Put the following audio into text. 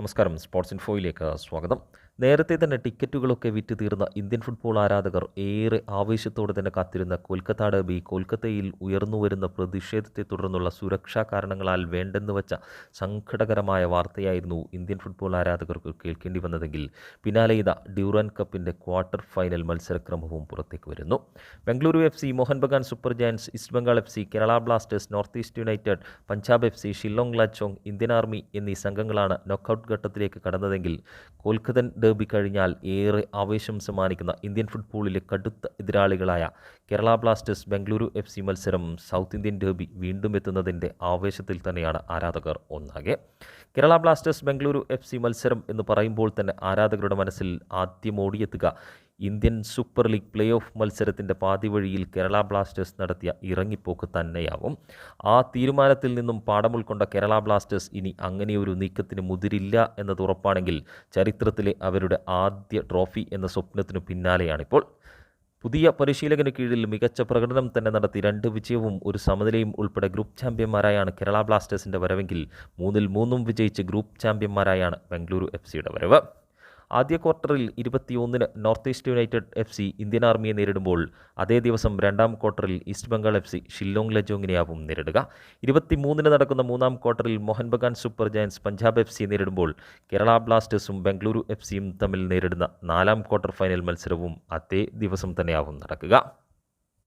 നമസ്കാരം. സ്പോർട്സ് ഇൻഫോയിലേക്ക് സ്വാഗതം. നേരത്തെ തന്നെ ടിക്കറ്റുകളൊക്കെ വിറ്റ് തീർന്ന ഇന്ത്യൻ ഫുട്ബോൾ ആരാധകർ ഏറെ ആവേശത്തോടെ തന്നെ കാത്തിരുന്ന കൊൽക്കത്ത ഡർബി കൊൽക്കത്തയിൽ ഉയർന്നുവരുന്ന പ്രതിഷേധത്തെ തുടർന്നുള്ള സുരക്ഷാ കാരണങ്ങളാൽ വേണ്ടെന്ന് വച്ച സങ്കടകരമായ വാർത്തയായിരുന്നു ഇന്ത്യൻ ഫുട്ബോൾ ആരാധകർക്ക് കേൾക്കേണ്ടി വന്നതെങ്കിൽ പിന്നാലെ ഇതാ ഡ്യൂറൻ കപ്പിന്റെ ക്വാർട്ടർ ഫൈനൽ മത്സരക്രമവും പുറത്തേക്ക് വരുന്നു. Bengaluru F C Mohun Bagan Super Giants East Bengal F C Kerala Blasters North East United Punjab F C Shillong Lajong Indian Army എന്നീ സംഘങ്ങളാണ് നോക്കൌട്ട് ഘട്ടത്തിലേക്ക് കടന്നതെങ്കിൽ കൊൽക്കത്തൻ ഡേബി ഏറെ ആവേശം സമ്മാനിക്കുന്ന ഇന്ത്യൻ ഫുട്ബോളിലെ കടുത്ത എതിരാളികളായ Kerala Blasters Bengaluru F C മത്സരം സൗത്ത് ഇന്ത്യൻ ഡേബി വീണ്ടും എത്തുന്നതിന്റെ ആവേശത്തിൽ തന്നെയാണ് ആരാധകർ ഒന്നാകെ. Kerala Blasters Bengaluru F C മത്സരം എന്ന് പറയുമ്പോൾ തന്നെ ആരാധകരുടെ മനസ്സിൽ ആദ്യം ഓടിയെത്തുക Indian super league play off മത്സരത്തിന്റെ പാതി വഴിയിൽ കേരള ബ്ലാസ്റ്റേഴ്സ് നടത്തിയ ഇറങ്ങിപ്പോക്ക് തന്നെയാവും. ആ തീരുമാനത്തിൽ നിന്നും പാഠം ഉൾക്കൊണ്ട കേരള ബ്ലാസ്റ്റേഴ്സ് ഇനി അങ്ങനെയൊരു നീക്കത്തിന് മുതിരില്ല എന്നത് ഉറപ്പാണെങ്കിൽ ചരിത്രത്തിലെ അവരുടെ ആദ്യ ട്രോഫി എന്ന സ്വപ്നത്തിനു പിന്നാലെയാണിപ്പോൾ. പുതിയ പരിശീലകന് കീഴിൽ മികച്ച പ്രകടനം തന്നെ നടത്തി രണ്ട് വിജയവും ഒരു സമനിലയും ഉൾപ്പെടെ ഗ്രൂപ്പ് ചാമ്പ്യന്മാരായാണ് കേരള ബ്ലാസ്റ്റേഴ്സിന്റെ വരവെങ്കിൽ മൂന്നിൽ മൂന്നും വിജയിച്ച് ഗ്രൂപ്പ് ചാമ്പ്യന്മാരായാണ് ബംഗളൂരു എഫ് സിയുടെ വരവ്. ആദ്യ ക്വാർട്ടറിൽ ഇരുപത്തിയൊന്നിന് North East United F C Indian ആർമിയെ നേരിടുമ്പോൾ അതേ ദിവസം രണ്ടാം ക്വാർട്ടറിൽ East Bengal F C Shillong ലജോങ്ങിനെയാവും നേരിടുക. ഇരുപത്തിമൂന്നിന് നടക്കുന്ന മൂന്നാം ക്വാർട്ടറിൽ Mohun Bagan Super Giants Punjab F C നേരിടുമ്പോൾ കേരള ബ്ലാസ്റ്റേഴ്സും ബംഗളൂരു എഫ് സിയും തമ്മിൽ നേരിടുന്ന നാലാം ക്വാർട്ടർ ഫൈനൽ മത്സരവും അതേ ദിവസം തന്നെയാവും നടക്കുക.